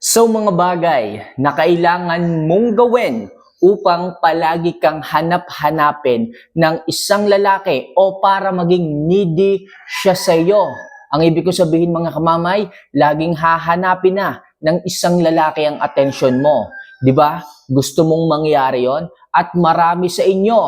So mga bagay na kailangan mong gawin upang palagi kang hanap-hanapin ng isang lalaki o para maging needy siya sa iyo. Ang ibig ko sabihin mga kamamay, laging hahanapin na ng isang lalaki ang atensyon mo. 'Di ba? Gusto mong mangyari 'yon at marami sa inyo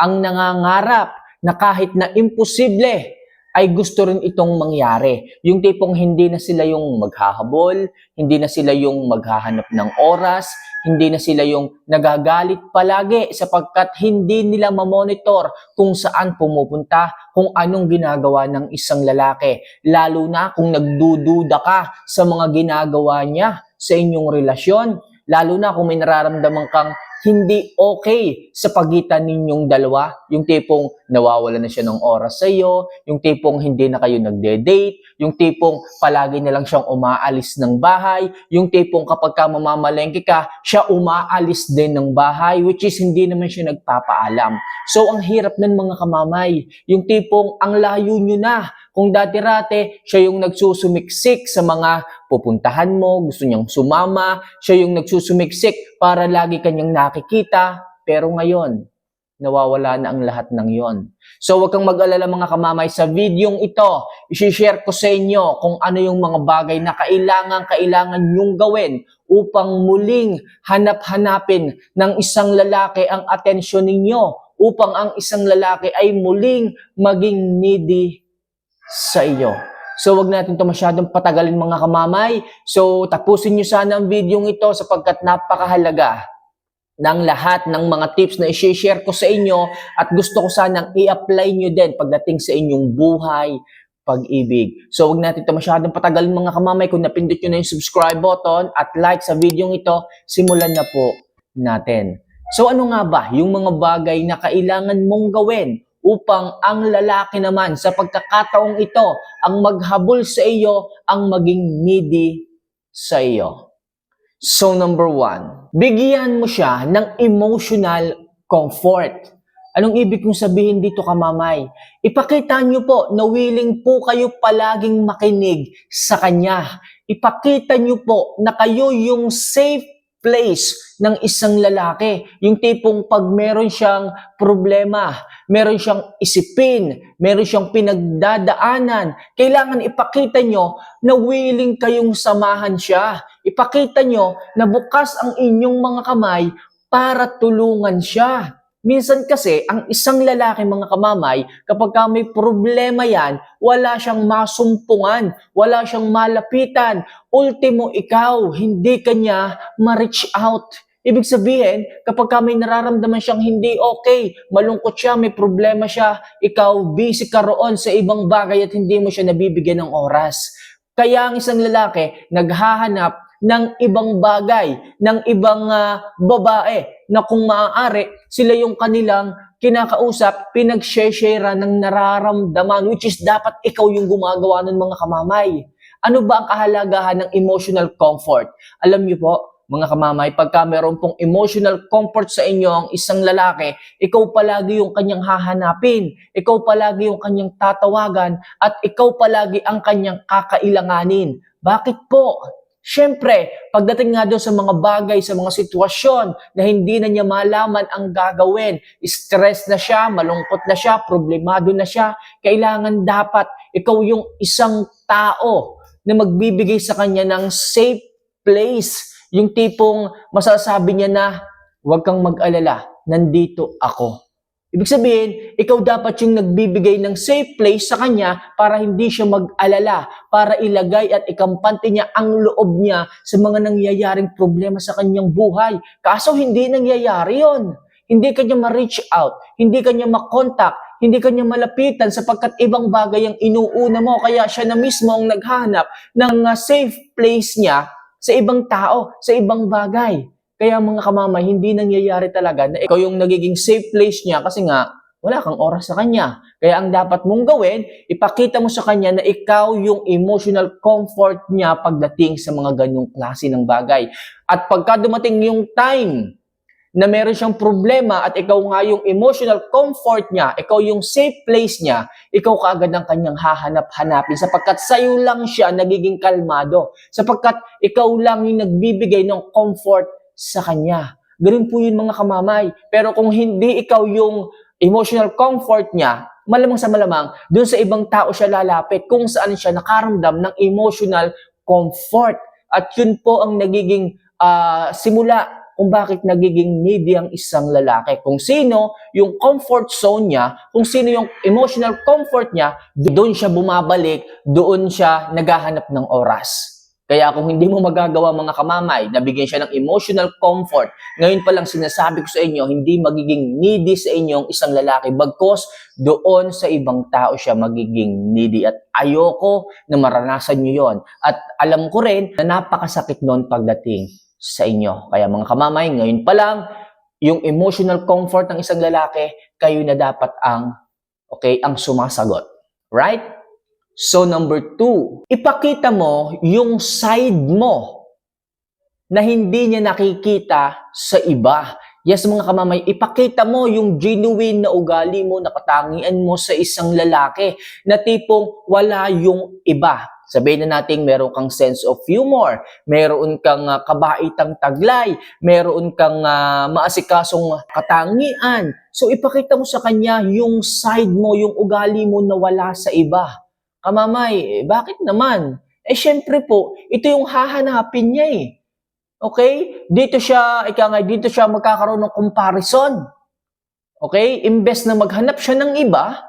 ang nangangarap na kahit na imposible ay gusto rin itong mangyari. Yung tipong hindi na sila yung maghahabol, hindi na sila yung maghahanap ng oras, hindi na sila yung nagagalit palagi sapagkat hindi nila mamonitor kung saan pumupunta, kung anong ginagawa ng isang lalaki. Lalo na kung nagdududa ka sa mga ginagawa niya sa inyong relasyon, lalo na kung may nararamdaman kang hindi okay sa pagitan ninyong dalawa. Yung tipong nawawala na siya ng oras sa iyo, yung tipong hindi na kayo nagde-date, yung tipong palagi na lang siyang umaalis ng bahay, yung tipong kapag ka mamamalengke ka, siya umaalis din ng bahay, which is hindi naman siya nagpapaalam. So, ang hirap ng mga kamamay, yung tipong ang layo nyo na, kung dati-rate, siya yung nagsusumiksik sa mga pupuntahan mo, gusto niyang sumama, siya yung nagsusumiksik para lagi kanyang nakikita, pero ngayon, nawawala na ang lahat ng yon. So wag kang mag-alala mga kamamay sa videong ito, i-share ko sa inyo kung ano yung mga bagay na kailangan kailangan nyong gawin upang muling hanap-hanapin ng isang lalaki ang atensyon ninyo, upang ang isang lalaki ay muling maging needy sa iyo. So wag natin to masyadong patagalin mga kamamay. So tapusin niyo sana ang video ito sapagkat napakahalaga ng lahat ng mga tips na i-share ko sa inyo at gusto ko sanang i-apply nyo din pagdating sa inyong buhay, pag-ibig. So wag natin ito masyadong patagalin mga kamamay. Kung napindot nyo na yung subscribe button at like sa video ito, simulan na po natin. So ano nga ba yung mga bagay na kailangan mong gawin upang ang lalaki naman sa pagkakataong ito ang maghabol sa iyo, ang maging needy sa iyo. So number one, bigyan mo siya ng emotional comfort. Anong ibig kong sabihin dito kamamay? Ipakita niyo po na willing po kayo palaging makinig sa kanya. Ipakita niyo po na kayo yung safe place ng isang lalaki. Yung tipong pag meron siyang problema, meron siyang isipin, meron siyang pinagdadaanan, kailangan ipakita nyo na willing kayong samahan siya. Ipakita nyo na bukas ang inyong mga kamay para tulungan siya. Minsan kasi, ang isang lalaki mga kamamay, kapag ka may problema yan, wala siyang masumpungan, wala siyang malapitan. Ultimo, ikaw, hindi kanya ma-reach out. Ibig sabihin, kapag ka may nararamdaman siyang hindi okay, malungkot siya, may problema siya, ikaw busy ka roon sa ibang bagay at hindi mo siya nabibigyan ng oras. Kaya ang isang lalaki naghahanap ng ibang bagay, ng ibang ah, babae na kung maaari, sila yung kanilang kinakausap, pinag-share ng nararamdaman, which is dapat ikaw yung gumagawa ng mga kamamay. Ano ba ang kahalagahan ng emotional comfort? Alam niyo po, mga kamamay, pagka meron pong emotional comfort sa inyo ang isang lalaki, ikaw palagi yung kanyang hahanapin, ikaw palagi yung kanyang tatawagan, at ikaw palagi ang kanyang kakailanganin. Bakit po? Siyempre, pagdating nga doon sa mga bagay, sa mga sitwasyon na hindi na niya malaman ang gagawin, stress na siya, malungkot na siya, problemado na siya, kailangan dapat ikaw yung isang tao na magbibigay sa kanya ng safe place. Yung tipong masasabi niya na, huwag kang mag-alala, nandito ako. Ibig sabihin, ikaw dapat yung nagbibigay ng safe place sa kanya para hindi siya mag-alala, para ilagay at ikampante niya ang loob niya sa mga nangyayaring problema sa kanyang buhay. Kaso hindi nangyayari yon. Hindi kanya ma-reach out, hindi kanya makontak, hindi kanya malapitan sapagkat ibang bagay ang inuuna mo. Kaya siya na mismo ang naghanap ng uh, safe place niya sa ibang tao, sa ibang bagay. Kaya mga kamamay, hindi nangyayari talaga na ikaw yung nagiging safe place niya kasi nga wala kang oras sa kanya. Kaya ang dapat mong gawin, ipakita mo sa kanya na ikaw yung emotional comfort niya pagdating sa mga ganyong klase ng bagay. At pagka dumating yung time na meron siyang problema at ikaw nga yung emotional comfort niya, ikaw yung safe place niya, ikaw kaagad ang kanyang hahanap-hanapin sapagkat sa'yo lang siya nagiging kalmado. Sapagkat ikaw lang yung nagbibigay ng comfort sa kanya. Ganun po yun mga kamamay. Pero kung hindi ikaw yung emotional comfort niya, malamang sa malamang, doon sa ibang tao siya lalapit kung saan siya nakaramdam ng emotional comfort. At yun po ang nagiging ah, simula kung bakit nagiging needy ang isang lalaki. Kung sino yung comfort zone niya, kung sino yung emotional comfort niya, doon siya bumabalik, doon siya naghahanap ng oras. Kaya kung hindi mo magagawa mga kamamay, nabigyan siya ng emotional comfort, ngayon pa lang sinasabi ko sa inyo, hindi magiging needy sa inyo ang isang lalaki bagkos doon sa ibang tao siya magiging needy. At ayoko na maranasan nyo yon. At alam ko rin na napakasakit noon pagdating sa inyo. Kaya mga kamamay, ngayon pa lang, yung emotional comfort ng isang lalaki, kayo na dapat ang, okay, ang sumasagot. Right? So number two, ipakita mo yung side mo na hindi niya nakikita sa iba. Yes, mga kamamay, ipakita mo yung genuine na ugali mo, na katangian mo sa isang lalaki na tipong wala yung iba. Sabihin na natin meron kang sense of humor, meron kang uh, kabaitang taglay, meron kang uh, maasikasong katangian. So ipakita mo sa kanya yung side mo, yung ugali mo na wala sa iba. Kamamay, eh, bakit naman? Eh, syempre po, ito yung hahanapin niya eh. Okay? Dito siya, ika nga, dito siya magkakaroon ng comparison. Okay? Imbes na maghanap siya ng iba,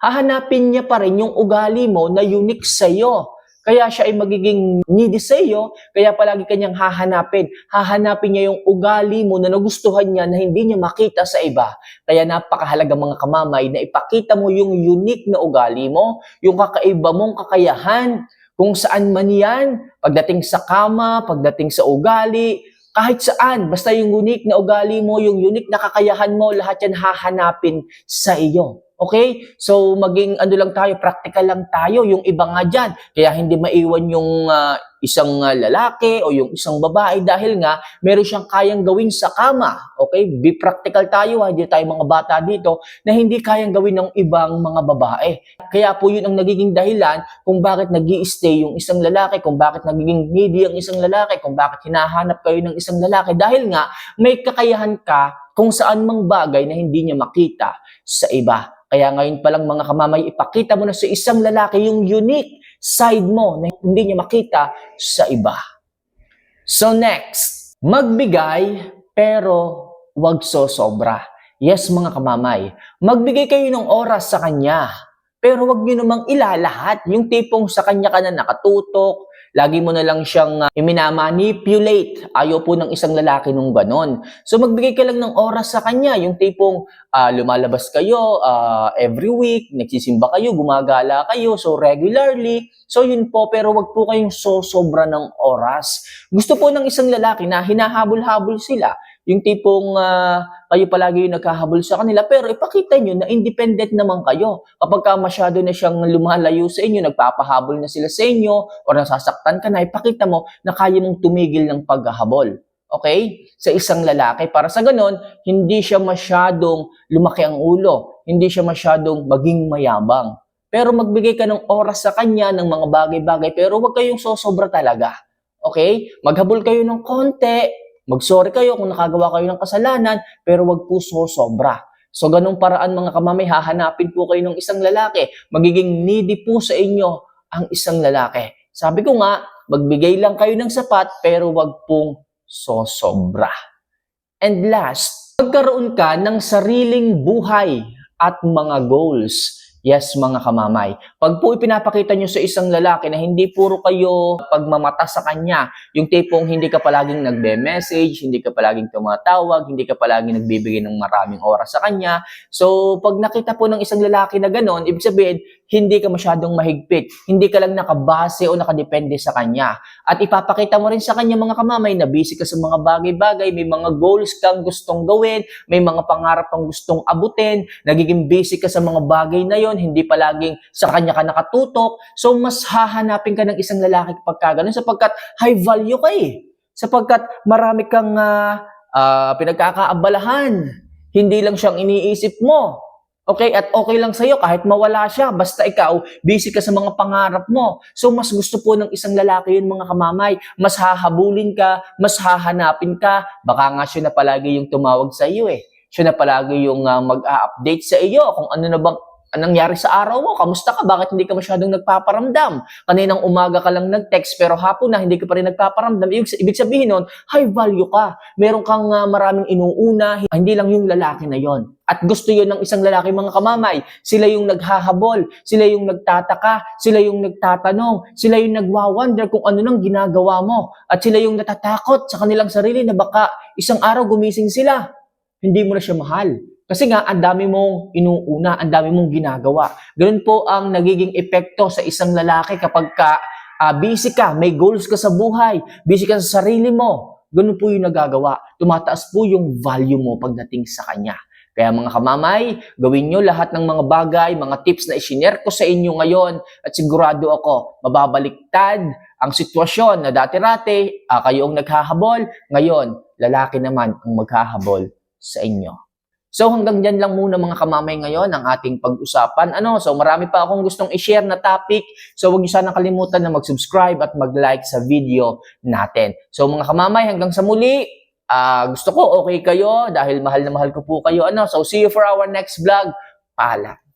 hahanapin niya pa rin yung ugali mo na unique sa'yo. Kaya siya ay magiging needy sa iyo, kaya palagi kanyang hahanapin. Hahanapin niya yung ugali mo na nagustuhan niya na hindi niya makita sa iba. Kaya napakahalaga mga kamamay na ipakita mo yung unique na ugali mo, yung kakaiba mong kakayahan, kung saan man yan, pagdating sa kama, pagdating sa ugali, kahit saan, basta yung unique na ugali mo, yung unique na kakayahan mo, lahat yan hahanapin sa iyo. Okay? So, maging ano lang tayo, practical lang tayo. Yung iba nga dyan, kaya hindi maiwan yung ah, isang ah, lalaki o yung isang babae dahil nga meron siyang kayang gawin sa kama. Okay? Be practical tayo, hindi tayo mga bata dito na hindi kayang gawin ng ibang mga babae. Kaya po yun ang nagiging dahilan kung bakit nag stay yung isang lalaki, kung bakit nagiging needy ang isang lalaki, kung bakit hinahanap kayo ng isang lalaki. Dahil nga, may kakayahan ka kung saan mang bagay na hindi niya makita sa iba. Kaya ngayon pa lang mga kamamay, ipakita mo na sa isang lalaki yung unique side mo na hindi niya makita sa iba. So next, magbigay pero wag sosobra. Yes mga kamamay, magbigay kayo ng oras sa kanya. Pero wag niyo namang ilalahat. Yung tipong sa kanya ka na nakatutok, lagi mo na lang siyang uh, minamanipulate. Ayaw po ng isang lalaki nung ganon. So magbigay ka lang ng oras sa kanya. Yung tipong ah, lumalabas kayo ah, every week, nagsisimba kayo, gumagala kayo, so regularly. So yun po, pero wag po kayong sosobra ng oras. Gusto po ng isang lalaki na hinahabol-habol sila. Yung tipong ah, kayo palagi yung nagkahabol sa kanila, pero ipakita nyo na independent naman kayo. Kapag ka masyado na siyang lumalayo sa inyo, nagpapahabol na sila sa inyo, o nasasaktan ka na, ipakita mo na kaya mong tumigil ng paghahabol. Okay? Sa isang lalaki. Para sa ganon, hindi siya masyadong lumaki ang ulo. Hindi siya masyadong maging mayabang. Pero magbigay ka ng oras sa kanya ng mga bagay-bagay, pero huwag kayong sosobra talaga. Okay? Maghabol kayo ng konti, Mag-sorry kayo kung nakagawa kayo ng kasalanan, pero wag po sosobra. So ganung paraan mga kamamay, hahanapin po kayo ng isang lalaki. Magiging needy po sa inyo ang isang lalaki. Sabi ko nga, magbigay lang kayo ng sapat, pero wag pong sosobra. And last, magkaroon ka ng sariling buhay at mga goals. Yes, mga kamamay. Pag po ipinapakita nyo sa isang lalaki na hindi puro kayo pagmamata sa kanya, yung tipong hindi ka palaging nagbe-message, hindi ka palaging tumatawag, hindi ka palaging nagbibigay ng maraming oras sa kanya. So, pag nakita po ng isang lalaki na ganon, ibig sabihin, hindi ka masyadong mahigpit. Hindi ka lang nakabase o nakadepende sa kanya. At ipapakita mo rin sa kanya mga kamamay na busy ka sa mga bagay-bagay, may mga goals kang gustong gawin, may mga pangarap kang gustong abutin, nagiging busy ka sa mga bagay na yon, hindi palaging sa kanya ka nakatutok. So, mas hahanapin ka ng isang lalaki kapag ka ganun sapagkat high value ka eh. Sapagkat marami kang ah, ah, pinagkakaabalahan. Hindi lang siyang iniisip mo. Okay? At okay lang sa'yo kahit mawala siya. Basta ikaw, busy ka sa mga pangarap mo. So, mas gusto po ng isang lalaki yun, mga kamamay. Mas hahabulin ka, mas hahanapin ka. Baka nga siya na palagi yung tumawag sa iyo eh. Siya na palagi yung ah, mag-update sa iyo kung ano na bang anong nangyari sa araw mo, kamusta ka, bakit hindi ka masyadong nagpaparamdam? Kaninang umaga ka lang nag-text pero hapon na hindi ka pa rin nagpaparamdam. Ibig, ibig sabihin nun, high value ka. Meron kang ah, maraming inuuna, hindi lang yung lalaki na yon. At gusto yon ng isang lalaki mga kamamay. Sila yung naghahabol, sila yung nagtataka, sila yung nagtatanong, sila yung nagwa-wonder kung ano nang ginagawa mo. At sila yung natatakot sa kanilang sarili na baka isang araw gumising sila. Hindi mo na siya mahal. Kasi nga, ang dami mong inuuna, ang dami mong ginagawa. Ganun po ang nagiging epekto sa isang lalaki kapag ka ah, busy ka, may goals ka sa buhay, busy ka sa sarili mo. Ganun po yung nagagawa. Tumataas po yung value mo pagdating sa kanya. Kaya mga kamamay, gawin nyo lahat ng mga bagay, mga tips na isinare ko sa inyo ngayon at sigurado ako, mababaliktad ang sitwasyon na dati-rati, ah, kayo ang naghahabol, ngayon, lalaki naman ang maghahabol sa inyo. So hanggang dyan lang muna mga kamamay ngayon ang ating pag-usapan. Ano, so marami pa akong gustong i-share na topic. So huwag niyo sana kalimutan na mag-subscribe at mag-like sa video natin. So mga kamamay, hanggang sa muli, ah, gusto ko okay kayo dahil mahal na mahal ko po kayo. Ano, so see you for our next vlog. Paalam.